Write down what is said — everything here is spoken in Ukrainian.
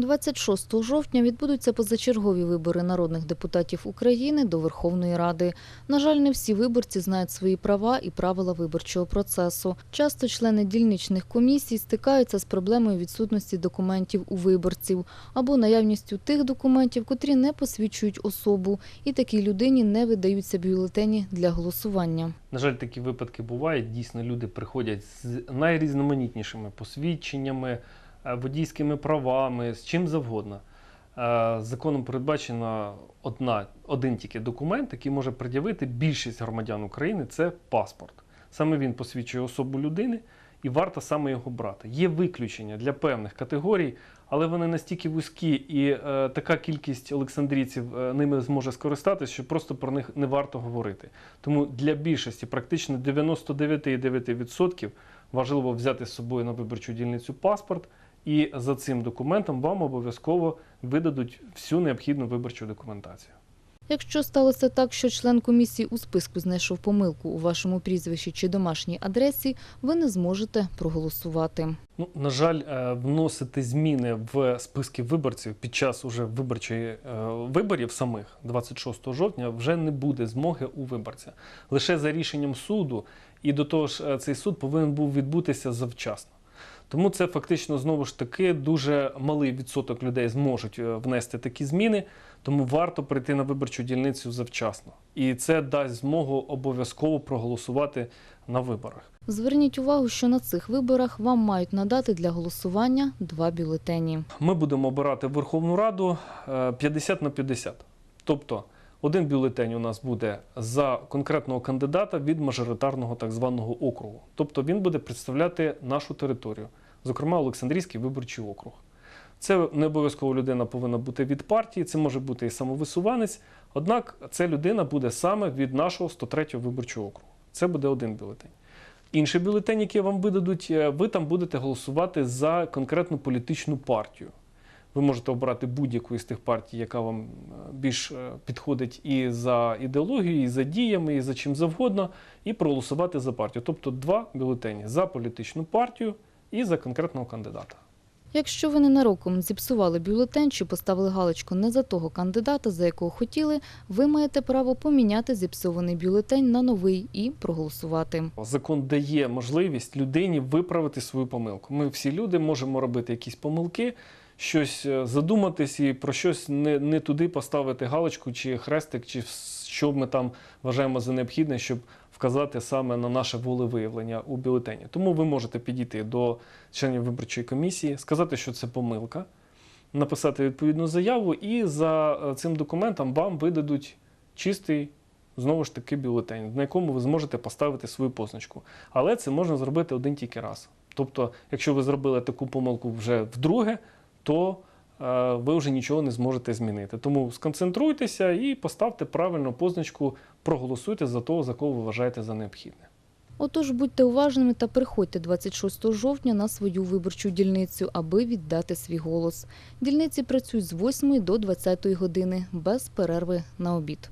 26 жовтня відбудуться позачергові вибори народних депутатів України до Верховної Ради. На жаль, не всі виборці знають свої права і правила виборчого процесу. Часто члени дільничних комісій стикаються з проблемою відсутності документів у виборців або наявністю тих документів, котрі не посвідчують особу, і такій людині не видаються бюлетені для голосування. На жаль, такі випадки бувають. Дійсно, люди приходять з найрізноманітнішими посвідченнями, водійськими правами, з чим завгодно. Е, Законом передбачено одна, один тільки документ, який може пред'явити більшість громадян України це паспорт. Саме він посвідчує особу людини і варто саме його брати. Є виключення для певних категорій, але вони настільки вузькі, і е, така кількість олександрійців е, ними зможе скористатися, що просто про них не варто говорити. Тому для більшості, практично 99,9% важливо взяти з собою на виборчу дільницю паспорт, і за цим документом вам обов'язково видадуть всю необхідну виборчу документацію. Якщо сталося так, що член комісії у списку знайшов помилку у вашому прізвищі чи домашній адресі, ви не зможете проголосувати. Ну, на жаль, е, вносити зміни в списки виборців під час уже виборчої е, виборів самих 26 жовтня вже не буде змоги у виборця. Лише за рішенням суду, і до того ж, е, цей суд повинен був відбутися завчасно. Тому це фактично знову ж таки дуже малий відсоток людей зможуть е, внести такі зміни, тому варто прийти на виборчу дільницю завчасно. І це дасть змогу обов'язково проголосувати на виборах. Зверніть увагу, що на цих виборах вам мають надати для голосування два бюлетені. Ми будемо обирати Верховну Раду е, 50 на 50. Тобто один бюлетень у нас буде за конкретного кандидата від мажоритарного так званого округу. Тобто він буде представляти нашу територію, зокрема Олександрійський виборчий округ. Це не обов'язково людина повинна бути від партії, це може бути і самовисуванець. Однак ця людина буде саме від нашого 103-го виборчого округу. Це буде один бюлетень. Інший бюлетень, який вам видадуть, е, ви там будете голосувати за конкретну політичну партію. Ви можете обрати будь-яку із тих партій, яка вам е, більш е, підходить і за ідеологією, і за діями, і за чим завгодно, і проголосувати за партію. Тобто два бюлетені за політичну партію і за конкретного кандидата. Якщо ви ненароком зіпсували бюлетень чи поставили галочку не за того кандидата, за якого хотіли, ви маєте право поміняти зіпсований бюлетень на новий і проголосувати. Закон дає можливість людині виправити свою помилку. Ми всі люди можемо робити якісь помилки, щось е, задуматись і про щось не, не туди поставити галочку чи хрестик, чи що ми там вважаємо за необхідне, щоб вказати саме на наше волевиявлення у бюлетені. Тому ви можете підійти до членів виборчої комісії, сказати, що це помилка, написати відповідну заяву, і за е, цим документом вам видадуть чистий. Знову ж таки, бюлетень, на якому ви зможете поставити свою позначку. Але це можна зробити один тільки раз. Тобто, якщо ви зробили таку помилку вже вдруге, то е, ви вже нічого не зможете змінити. Тому сконцентруйтеся і поставте правильну позначку, проголосуйте за того, за кого ви вважаєте за необхідне. Отож, будьте уважними та приходьте 26 жовтня на свою виборчу дільницю, аби віддати свій голос. Дільниці працюють з 8 до 20 години без перерви на обід.